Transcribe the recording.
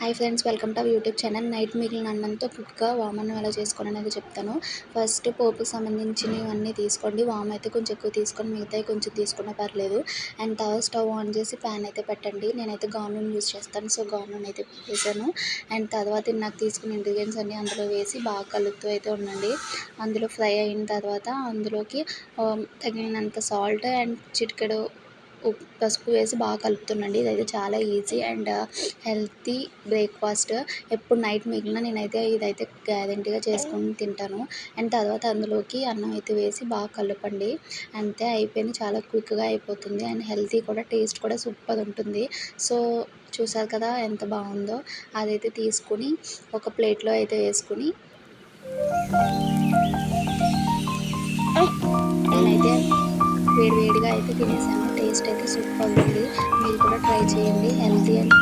Hi friends welcome to YouTube channel night మిగిలిన అన్నంతో క్విక్గా వామను ఎలా చేసుకోవాలని అనేది చెప్తాను. ఫస్ట్ పోపుకి సంబంధించినవి అన్నీ తీసుకోండి. వామ్ అయితే కొంచెం ఎక్కువ తీసుకొని మిగతాయి కొంచెం తీసుకున్నా పర్లేదు. అండ్ తర్వాత స్టవ్ ఆన్ చేసి ప్యాన్ అయితే పెట్టండి. నేనైతే గార్నూన్ యూస్ చేస్తాను. సో గార్నూన్ అయితే వేసాను. అండ్ తర్వాత నాకు తీసుకున్న ఇంగ్రీడియంట్స్ అన్నీ అందులో వేసి బాగా కలుపుతూ అయితే ఉండండి. అందులో ఫ్రై అయిన తర్వాత అందులోకి తగినంత సాల్ట్ అండ్ చిటికెడు ఉప్పు పసుపు వేసి బాగా కలుపుతుండండి. ఇదైతే చాలా easy and uh, healthy breakfast. ఎప్పుడు నైట్ మిగిలిన నేనైతే ఇదైతే గ్యారెంటీగా చేసుకొని తింటాను. అండ్ తర్వాత అందులోకి అన్నం అయితే వేసి బాగా కలపండి. అంతే అయిపోయింది. చాలా క్విక్గా అయిపోతుంది. అండ్ హెల్తీ కూడా టేస్ట్ కూడా సూపర్ ఉంటుంది. సో చూసారు కదా ఎంత బాగుందో. అదైతే తీసుకుని ఒక ప్లేట్లో అయితే వేసుకుని వేడివేడిగా అయితే తినేసాను. టేస్ట్ అయితే సూపర్ ఉంది. మీరు కూడా ట్రై చేయండి. Healthy and